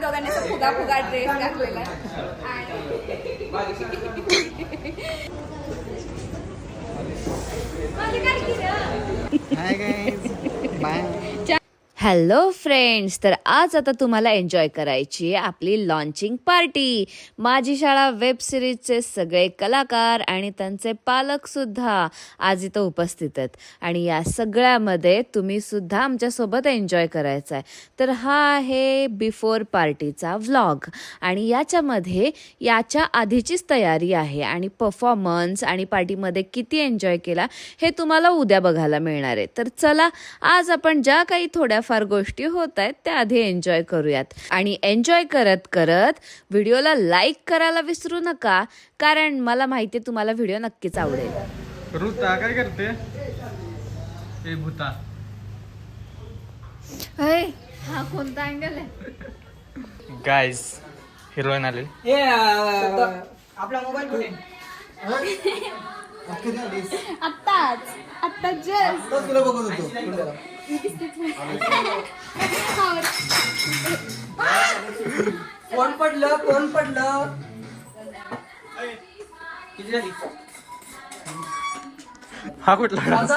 आम्ही दोघांनी असं फुगा फुगा ड्रेस घातलेला. आणि बाय हॅलो फ्रेंड्स तर आज आता तुम्हाला एन्जॉय करायची आहे आपली लॉन्चिंग पार्टी माझी शाळा वेब सिरीजचे सगळे कलाकार आणि त्यांचे पालकसुद्धा आज इथं उपस्थित आहेत. आणि या सगळ्यामध्ये तुम्ही सुद्धा आमच्यासोबत एन्जॉय करायचा आहे. तर हा आहे बिफोर पार्टीचा व्लॉग आणि याच्यामध्ये याच्या आधीचीच तयारी आहे. आणि परफॉर्मन्स आणि पार्टीमध्ये किती एन्जॉय केला हे तुम्हाला उद्या बघायला मिळणार आहे. तर चला आज आपण ज्या काही थोड्या थोड्याफार गोष्टी होत आहेत त्या आधी एन्जॉय करूयात. आणि एन्जॉय करत करत व्हिडिओला लाईक करायला विसरू नका कारण मला माहिती आहे तुम्हाला व्हिडिओ नक्कीच आवडेल. ऋता काय करते? ए भूता. हा कोणता अँगल आहे? गाईज हिरोईन आले. आपला मोबाईल कुठे? आत्ताच आत्ता जस्ट. तुला बघत होतो. कोण पडलं? कोण पडलं? किती झाली? हा कुठला डान्स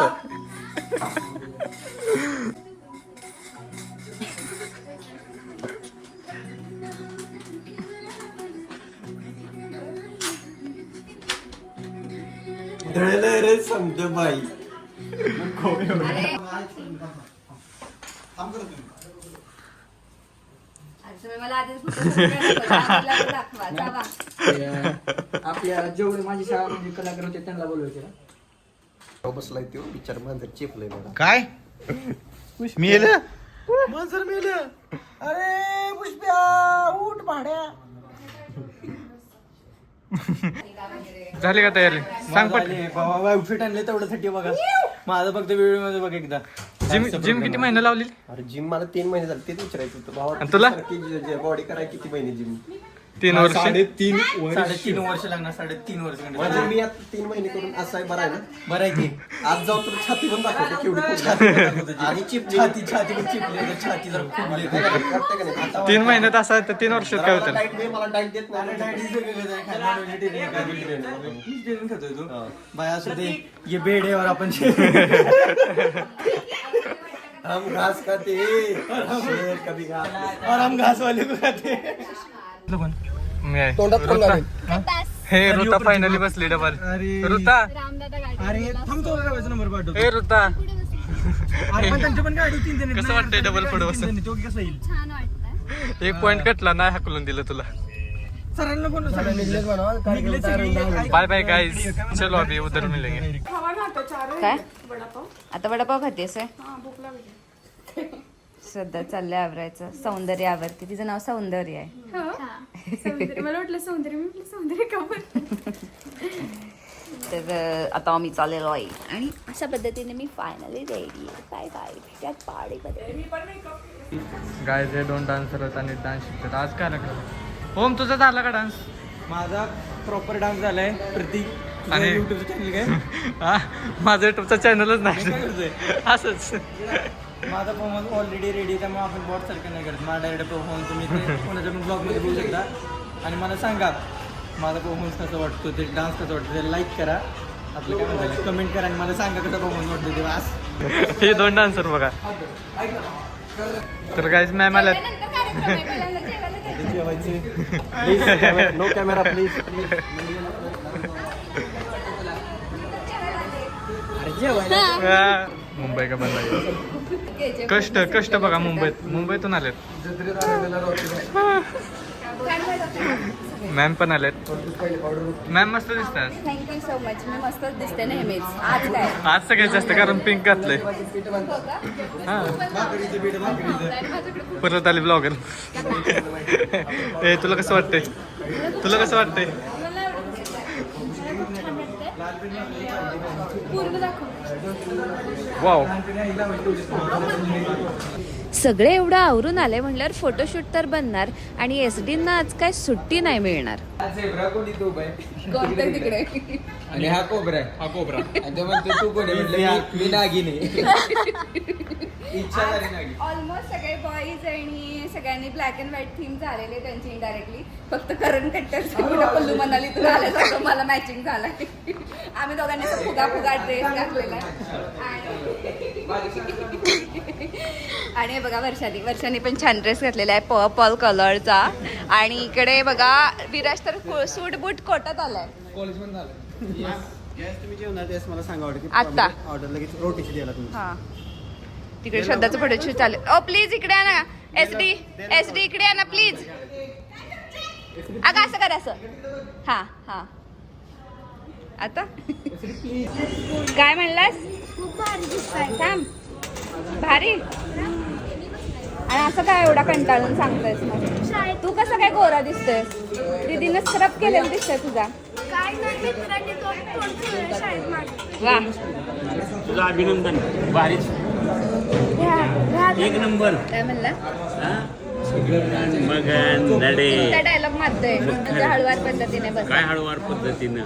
धळलं रे समज बाई मला आधीच फक्त दाखवा जावा आपल्या जेवढे माझी शाळा म्हणजे कलाकार होते त्यांना बोलवायचे ना बसलाय तो विचार मांजर चेपलंय मला काय? मी येलं? मांजर मेलं अरे पुष्प्या उठ भाड्या. झाली का तयारी? सांग पट बाबा आउटफिट आणले तेवढ्यासाठी बघा. माझं फक्त व्हिडिओमध्ये बघ एकदा. जिम जिम किती महिने लावली अरे जिम मला तीन महिने झाले तेच विचारायचं होतं. भावा आणि तुला? बॉडी कराय किती महिने जिम तीन वर्ष. तीन साडेतीन वर्ष लागणार साडेतीन वर्ष म्हणजे मी आता तीन महिने करून असं आहे बरं आहे ना? बरं आहे की. आज जाऊ तर छाती पण दाखवतो केवढी. आधी चिपली. छाती छाती पण चिपली. तर छाती जरा फुगली काय नाही, वाटतं का नाही? आता तीन महिन्यात असं आहे तर तीन वर्षात काय मला होतं? दे, मला डाएट देत नाही. बाय असू दे ये बेडेवर आपण हम घास खाते शेर कभी घास हम घास वाले को खाते. तोंडात ऋता. लागेल. हा? हे ऋता फायनली बसली डबल. ऋता. रामदादा गाडी अरे थांबतो नंबर पाठव. ए ऋता. अरे पण त्यांच्या पण गाडी तीन. जण कसं वाटतंय double बसून? तो कसं येईल? छान एक पॉइंट कटला नाही हाकलून दिलं तुला. सरांना कोण निघलेच म्हणा, कार्यक्रम निघलेच तयार होऊन सगळे. जाऊ. बाय बाय गाइस चलो अभी उधर मिलेंगे. काय? आता वडापाव खातेस श्रद्धा चाललंय आवरायचं. सौंदर्य आवरते. तिचं नाव सौंदर्य आहे. सौंदर्य. मला वाटलं सौंदर्य. मी म्हटलं सौंदर्य का बरं? तर आता आम्ही चाललेलो आहे. आणि अशा पद्धतीने मी फायनली रेडी आहे. काय काय भेटत पाडीमध्ये गाय हे दोन डान्सर आहेत आणि डान्स शिकतात. आज काय लागलं ओम तुझा झाला का डान्स माझा प्रॉपर डान्स झालाय. प्रतीक आणि- युट्यूब चॅनल काय? हा? माझं युट्यूबचा चॅनलच नाही. असंच. माझा परफॉर्मन्स ऑलरेडी रेडी त्यामुळे आपण बॉट सारखं नाही करत. माझा डायरेक्ट परफॉर्मन्स तुम्ही ते कोणाच्या पण ब्लॉगमध्ये बघू शकता. आणि मला सांगा माझा परफॉर्मन्स कसं वाटतो? ते डान्स कसं वाटतं? ते लाईक करा. आपलं काय म्हणतात कमेंट करा आणि मला सांगा कसं परफॉर्मन्स वाटतो ते आज हे दोन डान्सर बघा. तर गाईज मॅम आल्यात. No camera please. मुंबई का कष्ट कष्ट बघा मुंबईत मुंबईतून आलेत. मॅम पण आलेत. मॅम मस्त दिसतात. थँक्यू सो मच मी मस्तच दिसते नेहमीच आज काय? आज सगळ्यात जास्त कारण पिंक घातलंय. हा परत आले ब्लॉगर ए तुला कसं वाटतंय? तुला कसं वाटतंय पूर्ण दाखव वाव सगळे एवढं आवरून आले म्हणल्यावर फोटोशूट तर बनणार आणि एस डींना आज काय सुट्टी नाही मिळणार. झेब्रा कोणी तो बाय कोणतं तिकडे? आणि हा कोबरा आहे. हा कोबरा. आणि तो म्हणतो तू कोण आहे? म्हटलं मी- मी नागिनी इच्छा झाली नागिन ऑलमोस्ट सगळे बॉईज आणि सगळ्यांनी ब्लॅक अँड व्हाईट थीम झालेले त्यांची इनडायरेक्टली फक्त करण कट्टर पल्लू मनालीतून आल्यासारखं मला मॅचिंग झाला आम्ही दोघांनी फुगा फुगा ड्रेस घातलेला. आणि- आणि बघा वर्षानी वर्षानी पण छान ड्रेस घातलेला आहे पर्पल कलरचा आणि इकडे बघा विराज तर सूट बूट कोटात आलाय. तुम्ही हा. तिकडे श्रद्धाचं फोटोशूट चालेल ओ प्लीज इकडे आणा. एस डी एस डी इकडे आणा प्लीज अगं असं कर असं. हा हा. आता? काय म्हणलास? थांब. भारी. आणि असं काय एवढा कंटाळून सांगतोयस मग? तू कसं काय गोरा दिसतोयस? दीदीनं स्क्रब केलेलं दिसतंय तुझा. वा. तुझं अभिनंदन. भारीच. एक नंबर. काय म्हणला? हा? मग नडे. त्या डायलॉग मारतोय. म्हणजे हळूवार पद्धतीने बस. काय हळूवार पद्धतीनं?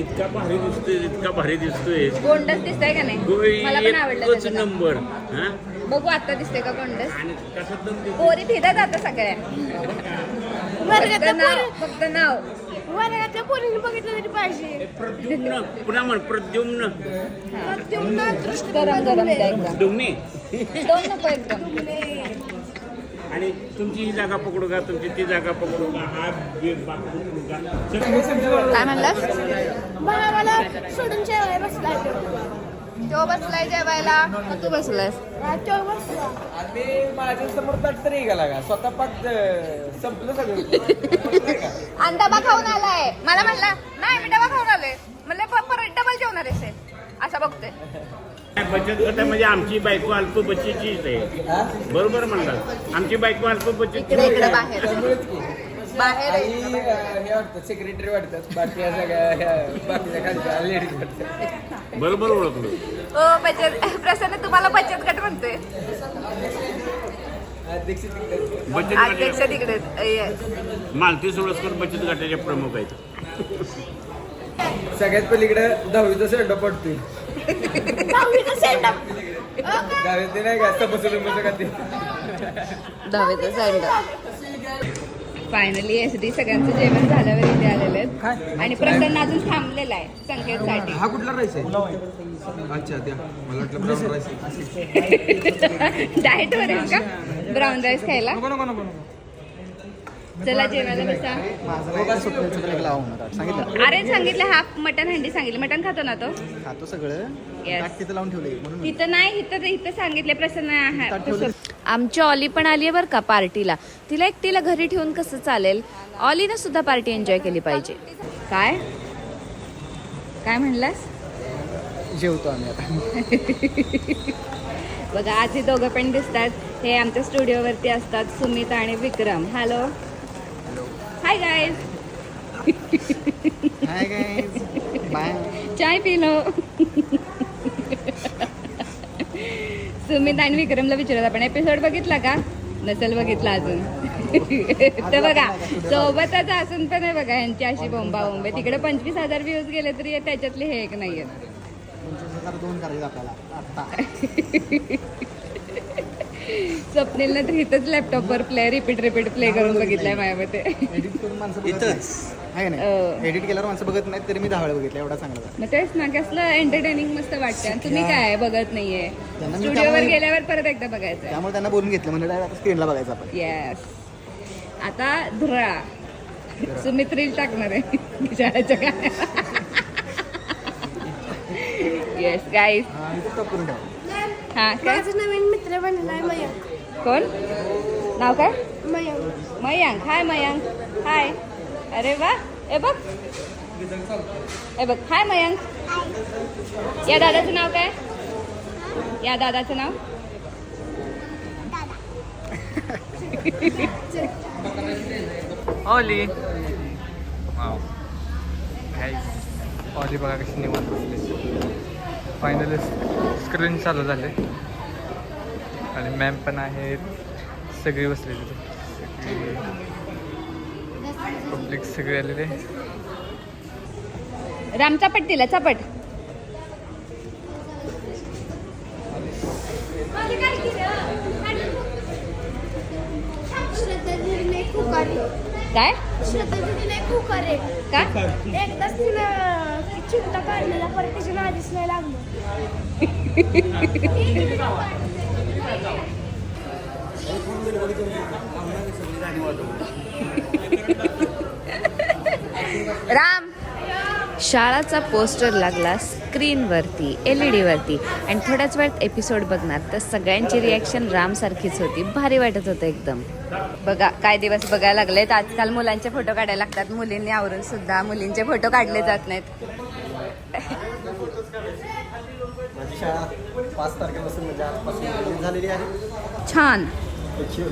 इतका भारी दिसतोय इतका भारी दिसतोय. गोंडस दिसतंय का नाही? मला पण आवडलं एकच त्याचं. काम. नंबर. हा? बघू आता दिसते का गोंडस? आणि कसं दम पोरी फिरत आता सगळ्या. फक्त वर्गातल्या नाव पोरी फक्त नाव. वर्गातल्या पोरीने बघितलं तरी पाहिजे. प्रद्युम्न पुन्हा म्हण प्रद्युम्न. तेवढा दृष्ट गरम गरम द्या एकदम डुम्ने दोन नको एकदम. आणि तुमची ही जागा पकडू का? तुमची ती जागा पकडू का? हा पकडू का? काय म्हणलास? भावाला सोडून जेवाय बसला तो बसलाय जेवायला. तू बसलायस. तो बसला. आणि माझ्यासमोर ताट तरी गेला का? स्वतः पाक अं, संपलं सगळं. आणि डबा खाऊन आलाय. मला म्हणला नाही मी डबा खाऊन आलोय. म्हणलं परत डबल जेवणार आहेस. हे. असं बघतोय बचत गटामध्ये आमची बायको अल्प बचतीचीच आहे. हा? बरोबर म्हणतात आमची बायको अल्प बचत इकडे बाहेर. त्यामुळेच की. बाहेर आहे. आई अं, हे वाटतं सेक्रेटरी वाटतात. बाकी या सगळ्या ह्या बाकीच्या खालच्या लेडीज वाटतात बरोबर ओळखलो. ओ बचत प्रसन्न तुम्हाला बचत गट म्हणतोय. अध्यक्ष तिकडे. बचत अध्यक्ष गट तिकडे yes. मालती सोळसकर बचत गटाचे प्रमुख आहेत. सगळ्यात पलीकडे दहावीचा सेंडा पडतोय. दहावीचा सेंडअप दहावीत नाही का? तपासून का ते? दहावीचं सँड फायनली एस डी सगळ्यांचं जेवण झाल्यावर इथे आलेले आहेत. आणि प्रसन्न अजून थांबलेला आहे संकेतसाठी. हा कुठला राईस आहे? अच्छा त्या. मला वाटलं ब्राऊन राईस डाएट वर का? ब्राऊन राईस खायला? नको नको नको नको. चला जेवायला बसा. अरे सांगितलं हाफ मटन हंडी सांगितलं. मटन खातो ना तो? खातो सगळं. लावून ठेवले म्हणून तिथं नाही इथं इथं सांगितले प्रसन्न आमची ऑली पण आली आहे बरं का पार्टीला. तिला एकटीला घरी ठेवून कसं चालेल? ऑलीनं सुद्धा पार्टी एन्जॉय केली पाहिजे. काय? काय म्हणलास? जेवतो आम्ही आता. बघा आज हे दोघं पण दिसतात. हे आमच्या स्टुडिओवरती असतात सुमित आणि Vikram. Hello hi guys hi guys bye चाय पिलो. सुमित आणि विक्रमला विचारत आपण एपिसोड बघितला का? नसेल बघितला अजून. तर बघा सोबतच असून पण आहे बघा यांची अशी बोंबा बोंबे. तिकडे पंचवीस हजार व्ह्यूज गेले तरी त्याच्यातले हे एक नाहीये. पंचवीस हजार दोन करायचे आपल्याला आता स्वप्नीलनं तर इथंच लॅपटॉपवर प्ले रिपीट रिपीट प्ले करून बघितलाय माझ्या मते एडिट करून माणसं बघत आहे का. नाही एडिट केल्यावर माणसं बघत नाहीत तरी मी दहा वेळा बघितलं एवढा चांगला झाला. मग तेच ना कसलं एंटरटेनिंग मस्त वाटतं आणि तुम्ही काय बघत नाहीये? त्यांना मी स्टुडिओवर त्यामुळे- गेल्यावर परत एकदा बघायचं. त्यामुळे त्यांना बोलून घेतलं म्हणजे direct आता स्क्रीनला बघायचं आपण. येस आता धुरा. सुमित रील टाकणार आहे. काय? येस गाईस हा, आणि ते stop करून ठेवा हा काय? माझा नवीन मित्र बनलाय मयंक. कोण? नाव काय? मयंक. मयांक. हाय मयांक. हाय. अरे वा. ए बघ. ए बघ. हाय मयांक. या दादाचं नाव काय? या दादाचं नाव? ऑली. ऑली बघा कशी निवांत बसली. फायनली स्क्रीन चालू झाले. आणि मॅम पण आहेत. सगळे बसले तिथे पब्लिक सगळे आलेले राम चापट दिला चापट. काय? श्रद्धा दीदीने खूप आले का एकदाच तिनं ती चिमटा काढलेला परत तिच्या नादीच नाही लागलं. राम. शाळाचा पोस्टर लागला स्क्रीनवरती एल ई डीवरती आणि थोड्याच वेळात एपिसोड बघणार. तर सगळ्यांची रिॲक्शन रामसारखीच होती. भारी वाटत होतं एकदम. बघा काय दिवस बघायला लागलेत. आजकाल मुलांचे फोटो काढायला लागतात. मुलींनी आवरून सुद्धा मुलींचे फोटो काढले जात नाहीत. माझी शाळा पाच तारखेपासून म्हणजे आजपासून झालेली आहे. छान. Thank you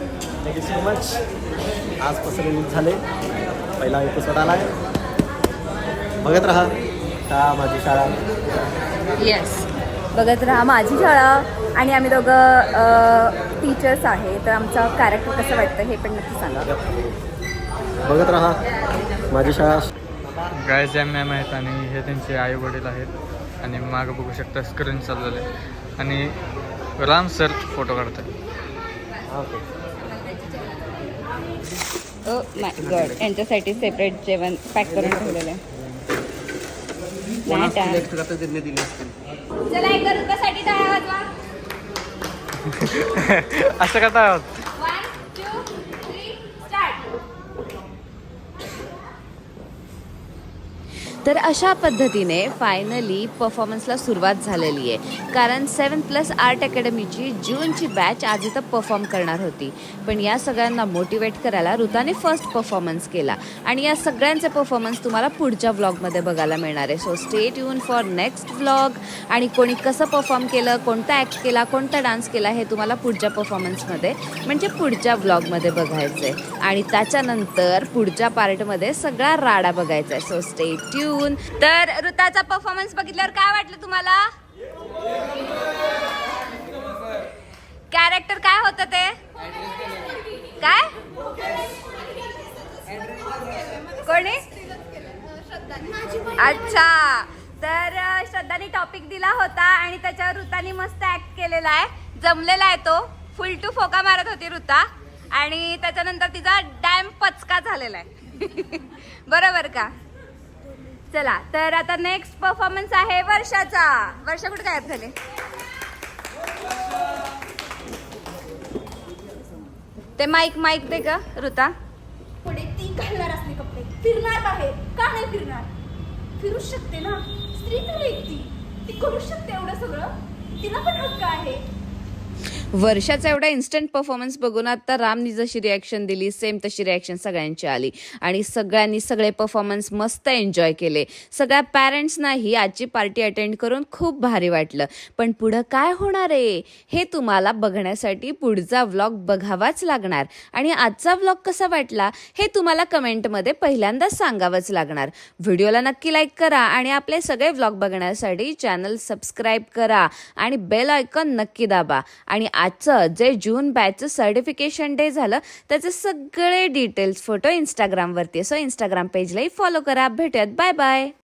thank you so much आजपासून रिलीज झाले. पहिला एपिसोड आला आहे बघत राहा. शाळा माझी शाळा. येस बघत राहा माझी शाळा आणि आम्ही दोघं टीचर्स आहे. तर आमचं कॅरेक्टर कसं वाटतं हे पण नक्की सांगा. बघत राहा. माझी शाळा. गायज या मॅम आहेत आणि हे त्यांचे आई वडील आहेत. आणि मागं बघू शकता स्क्रीन चालू झाले आणि राम सर फोटो काढतात हा, ओ माय गॉड यांच्यासाठी सेपरेट जेवण पॅक करून ठेवलेलं आहे. असं करता वन तर अशा पद्धतीने फायनली परफॉर्मन्सला सुरुवात झालेली आहे. कारण सेवन प्लस आर्ट अकॅडमीची जूनची बॅच आज इथं परफॉर्म करणार होती. पण या सगळ्यांना मोटिवेट करायला ऋताने फर्स्ट परफॉर्मन्स केला. आणि या सगळ्यांचे परफॉर्मन्स तुम्हाला पुढच्या व्लॉगमध्ये बघायला मिळणार आहे. सो स्टेट यून फॉर नेक्स्ट व्लॉग आणि कोणी कसं परफॉर्म केलं कोणता ॲक्ट केला कोणता डान्स केला हे तुम्हाला पुढच्या परफॉर्मन्समध्ये म्हणजे पुढच्या व्लॉगमध्ये बघायचं आहे आणि त्याच्यानंतर पुढच्या पार्टमध्ये सगळा राडा बघायचा आहे सो स्टे ट्यून तर ऋताचा परफॉर्मन्स बघितल्यावर काय वाटलं तुम्हाला? कॅरेक्टर काय होतं ते? काय? कोणी? अच्छा. तर श्रद्धाने टॉपिक दिला होता आणि त्याच्यावर ऋतानी मस्त ऍक्ट केलेला आहे. जमलेला आहे तो. फुल टू फोका मारत होती ऋता आणि त्याच्यानंतर तिचा डॅम पचका झालेला आहे. बरोबर का? चला तर आता नेक्स्ट परफॉर्मन्स आहे वर्षाचा. वर्षा कुठे गायब झाले? ते माईक माईक दे का ऋता. पुढे ती घालणार असले कपडे. फिरणार बाहेर. का नाही फिरणार? फिरू शकते ना? स्त्री तर एक ती ती करू शकते एवढं सगळं. तिला पण हक्क आहे. वर्षाचा एवढा इन्स्टंट परफॉर्मन्स बघून आता रामनी जशी रिॲक्शन दिली सेम तशी रिॲक्शन सगळ्यांची आली. आणि सगळ्यांनी सगळे परफॉर्मन्स मस्त एन्जॉय केले. सगळ्या पॅरेंट्सनाही आजची पार्टी अटेंड करून खूप भारी वाटलं. पण पुढं काय होणार आहे? हे तुम्हाला बघण्यासाठी पुढचा व्लॉग बघावाच लागणार. आणि आजचा व्लॉग कसा वाटला? हे तुम्हाला कमेंटमध्ये पहिल्यांदा सांगावंच लागणार. व्हिडिओला नक्की लाईक करा आणि आपले सगळे व्लॉग बघण्यासाठी चॅनल सबस्क्राईब करा आणि बेल आयकॉन नक्की दाबा. आणि आजचं जे जून बॅचचं सर्टिफिकेशन डे झालं त्याचे सगळे डिटेल्स फोटो इंस्टाग्रामवरती सो इंस्टाग्राम पेजलाही फॉलो करा. भेटूयात. Bye bye